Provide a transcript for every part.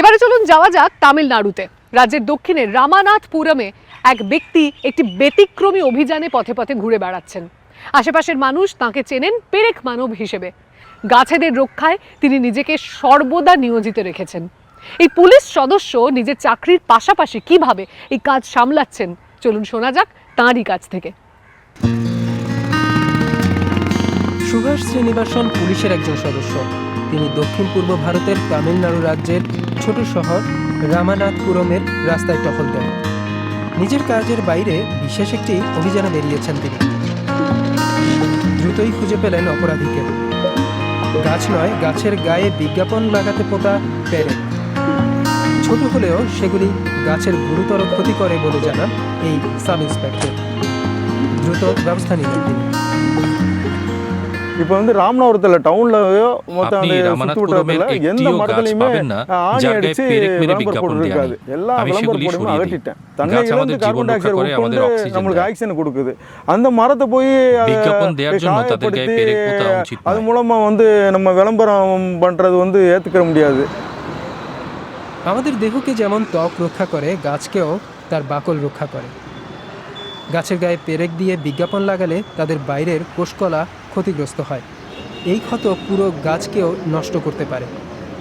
এবারে চলুন যাওয়া যাক তামিলনাড়ুতে। রাজ্যের দক্ষিণে রামানাথপুরমে এক ব্যক্তি একটি ব্যতিক্রমী অভিযানে পথে পথে ঘুরে বেড়াচ্ছেন। আশেপাশের মানুষ তাকে চেনেন পেরেক মানব হিসেবে। গাছেদের রক্ষায় তিনি নিজেকে সর্বদা নিয়োজিত রেখেছেন। এই পুলিশ সদস্য নিজের চাকরির পাশাপাশি কীভাবে এই কাজ সামলাচ্ছেন, চলুন শোনা যাক তাঁরই কাছ থেকে। সুভাষ শ্রীনিবাসন পুলিশের একজন সদস্য। তিনি দক্ষিণ পূর্ব ভারতের তামিলনাড়ু রাজ্যের ছোট শহর রামানাথপুরমের রাস্তায় টহল দেন। নিজের কাজের বাইরে বিশেষ একটি অভিযানে বেরিয়েছেন তিনি। দ্রুতই খুঁজে পেলেন অপরাধীকে। গাছ নয়, গাছের গায়ে বিজ্ঞাপন লাগাতে পোতা পেরে ছোট হলেও সেগুলি গাছের গুরুতর ক্ষতি করে বলে জানান এই সাব ইন্সপেক্টর দ্রুত ব্যবস্থা নিলেন তিনি। இப்போ வந்து ராமநாதபுரத்தில் டவுன்லயோ மொத்தம் சுற்று வட்டாரத்தில் எந்த மடத்துலையுமே ஆணி அடிச்சு விளம்பரம் போட்டுருக்காது எல்லா விளம்பரம் போட்டுமே அகட்டிட்டேன் தன்னை இழந்து கார்பன் டை ஆக்சைடு வந்து நம்மளுக்கு ஆக்சிஜன் கொடுக்குது. அந்த மரத்தை போய் காயப்படுத்தி அது மூலமா வந்து நம்ம விளம்பரம் பண்றது வந்து ஏற்றுக்க முடியாது. আমাদের দেহকে যেমন ত্বক রক্ষা করে গাছকেও তার বাকল রক্ষা করে গাছের গায়ে পেরেক দিয়ে বিজ্ঞাপন লাগালে তাদের বাইরের কোষকলা ক্ষতিগ্রস্ত হয়। এই ক্ষত পুরো গাছকেও নষ্ট করতে পারে।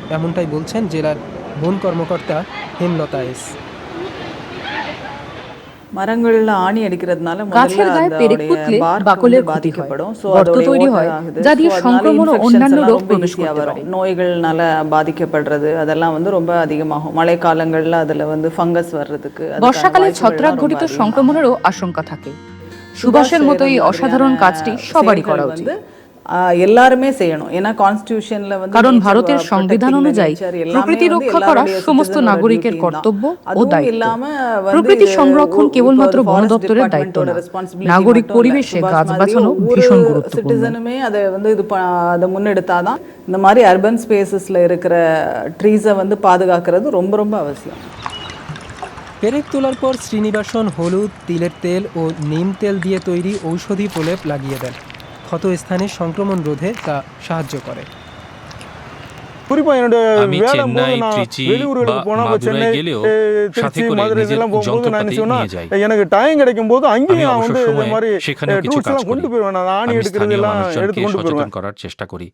এমনটাই বলছেন জেলার বন কর্মকর্তা হেমলতা এস। மரங்கள்ல ஆணி அடிக்கிறதுனால গাছের முதல்ல গায়ে পেরেক அதோடைய পুঁতলে bark বাকলের வந்து ক্ষতি হয় பாதிக்கப்படும் ஸோ গর্ত அதோடைய তৈরি ஓட்டை হয় ஆகுது যা দিয়ে ஸோ அதனால সংক্রমণ ও infections অন্যান্য எல்லாம் রোগ ரொம்ப প্রবেশ ஈஸியாக করতে வரும் পারে நோய்கள்னால பாதிக்கப்படுறது அதெல்லாம் வந்து ரொம்ப அதிகமாகும் மழைக்காலங்கள்ல அதுல வந்து ஃபங்கஸ் வர்றதுக்கு அதுக்கான বর্ষাকালে வாய்ப்புகள்லாம் ছত্রাক ரொம்ப ঘটিত அதிகமாகும். সংক্রমণেরও আশঙ্কা থাকে சுபாஷ் সুভাষের মতো এই செய்யற অসাধারণ மாதிரியான কাজটি সবারই করা செயல்கள் উচিত வந்து আহ, எல்லாருமே செய்யணும் ஏன்னா கான்ஸ்டிடியூஷன்ல வந்து কারণ nature ভারতের protecting সংবিধান the অনুযায়ী nature எல்லாமே প্রকৃতি வந்து রক্ষা করা எல்லாருடைய সমস্ত citizen-ஓட নাগরিকের duty தான். কর্তব্য ও அதுவும் দায়িত্ব இல்லாம வந்து প্রকৃতি இது সংরক্ষণ ஒரு- কেবলমাত্র இப்போ বন forest দপ্তরের দায়িত্ব department-ஓட না responsibility নাগরিক மட்டும் இல்ல. পরিবেশে சுபாஷ் গাছ மாதிரி বাঁচানো ஒவ்வொரு ভীষণ গুরুত্বপূর্ণ சிட்டிசனுமே அதை வந்து இது ப- அதை முன்னெடுத்தாதான் இந்த மாதிரி அர்பன் ஸ்பேசஸ்ல இருக்கிற ட்ரீஸை வந்து பாதுகாக்கிறது ரொம்ப ரொம்ப அவசியம் পেরেক তোলার পর শ্রীনিবাসন হলুদ তিলের তেল ও নিম তেল দিয়ে তৈরি ঔষধি প্রলেপ লাগিয়ে দেন ক্ষতস্থানে সংক্রমণ রোধে তা সাহায্য করে। আমি চেন্নাই ত্রিচি বা মাদুরাই গেলেও সাথে করে নিজের যন্ত্রপাতি নিয়ে যাই எனக்கு டைம் கிடைக்கும் போது அங்கேயும் மாதிரி কিছু কাজ করি। আমি স্থানীয় মানুষজনকে সচেতন করার চেষ্টা করি।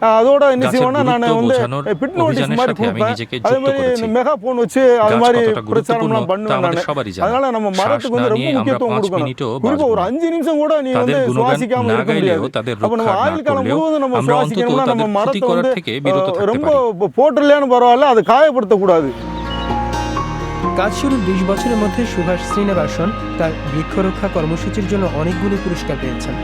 அதோட என்ன গাছের செய்வேன்னா நான் গুরুত্ব வந்து বোঝানোর பிட் நோட்டீஸ் অভিযানের மாதிரி সাথে আমি கொடுப்பேன் নিজেকে அதே যুক্ত மாதிரி করেছি இந்த மெகா போன் வச்சு அது গাছ மாதிரி কতটা গুরুত্বপূর্ণ பிரச்சாரம்லாம் তা பண்ணுவேன் আমাদের நான் সবারই জানা அதனால நம்ம শ্বাস மரத்துக்கு না வந்து ரொம்ப নিয়ে আমরা முக்கியத்துவம் পাঁচ கொடுக்கணும் মিনিটও குறிப்பா বাঁচবো ஒரு না। அஞ்சு நிமிஷம் கூட நீ வந்து তাদের গুণগান சுவாசிக்காம না இருக்க গাইলেও முடியாது তাদের அப்ப நம்ம রক্ষা না ஆயுள் காலம் করলেও முழுவதும் நம்ம আমরা অন্তত சுவாசிக்கணும்னா তাদের நம்ம ক্ষতি மரத்தை করার வந்து থেকে বিরত அஹ், থাকতে ரொம்ப পারি போட்டுடலையான்னு பரவாயில்ல அதை காயப்படுத்தக்கூடாது কাজ শুরুর বিশ বছরের মধ্যে সুভাষ শ্রীনিবাসন তার বৃক্ষরক্ষা কর্মসূচির জন্য অনেকগুলি পুরস্কার পেয়েছেন